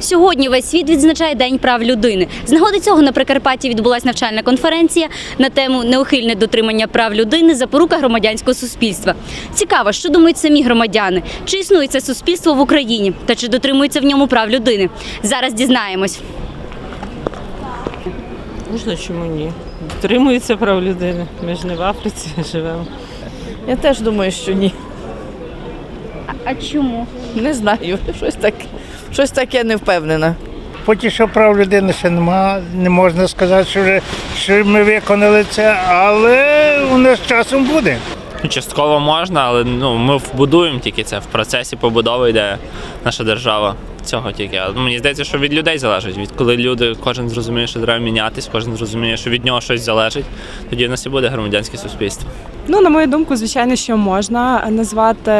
Сьогодні весь світ відзначає День прав людини. З нагоди цього на Прикарпатті відбулася навчальна конференція на тему неухильне дотримання прав людини, запорука громадянського суспільства. Цікаво, що думають самі громадяни, чи існує це суспільство в Україні та чи дотримується в ньому прав людини. Зараз дізнаємось. Можна чому ні? Дотримується прав людини. Ми ж не в Африці живемо. Я теж думаю, що ні. А чому? Не знаю. Щось таке, щось таке не впевнена. Поки що прав людини ще нема, не можна сказати, що, вже, що ми виконали це, але воно з часом буде. Частково можна, але ну, ми вбудуємо тільки це. В процесі побудови йде наша держава. Цього тільки. Мені здається, що від людей залежить. Від коли люди, кожен зрозуміє, що треба мінятись, кожен зрозуміє, що від нього щось залежить, тоді в нас і буде громадянське суспільство. Ну, на мою думку, звичайно, що можна назвати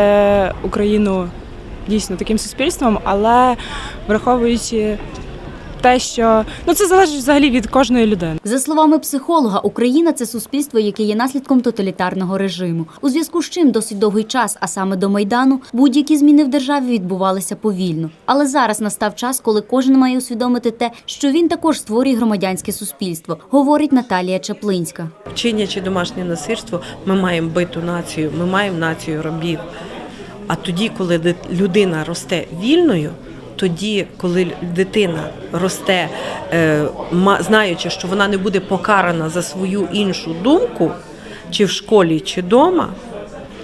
Україну дійсно таким суспільством, але враховуючи те, що ну це залежить взагалі від кожної людини. За словами психолога, Україна це суспільство, яке є наслідком тоталітарного режиму. У зв'язку з чим досить довгий час, а саме до майдану, будь-які зміни в державі відбувалися повільно. Але зараз настав час, коли кожен має усвідомити те, що він також створює громадянське суспільство, говорить Наталія Чаплинська. чинячи домашнє насильство, ми маємо биту націю, ми маємо націю рабів. А тоді, коли людина росте вільною, тоді, коли дитина росте, е, знаючи, що вона не буде покарана за свою іншу думку, чи в школі, чи вдома,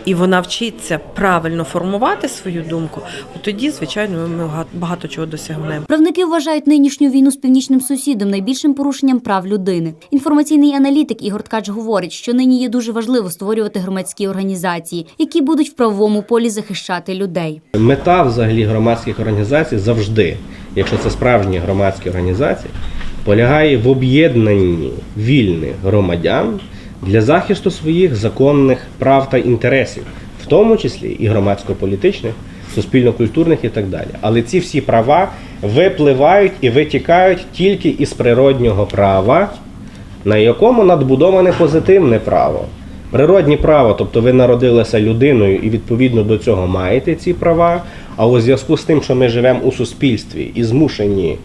і вона вчиться правильно формувати свою думку, тоді, звичайно, ми багато чого досягнемо. Правники вважають нинішню війну з північним сусідом найбільшим порушенням прав людини. Інформаційний аналітик Ігор Ткач говорить, що нині є дуже важливо створювати громадські організації, які будуть в правовому полі захищати людей. Мета взагалі громадських організацій завжди, якщо це справжні громадські організації, полягає в об'єднанні вільних громадян для захисту своїх законних прав та інтересів, в тому числі і громадсько-політичних, суспільно-культурних і так далі. Але ці всі права випливають і витікають тільки із природнього права, на якому надбудоване позитивне право. Природні право, тобто ви народилися людиною і відповідно до цього маєте ці права. А у зв'язку з тим, що ми живемо у суспільстві і змушені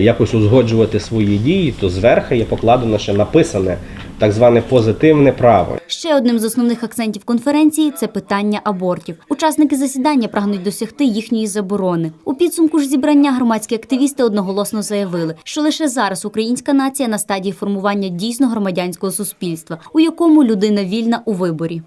якось узгоджувати свої дії, то зверху є покладено ще написане так зване позитивне право. Ще одним з основних акцентів конференції це питання абортів. Учасники засідання прагнуть досягти їхньої заборони. У підсумку ж зібрання громадські активісти одноголосно заявили, що лише зараз українська нація на стадії формування дійсно громадянського суспільства, у якому людина вільна у виборі.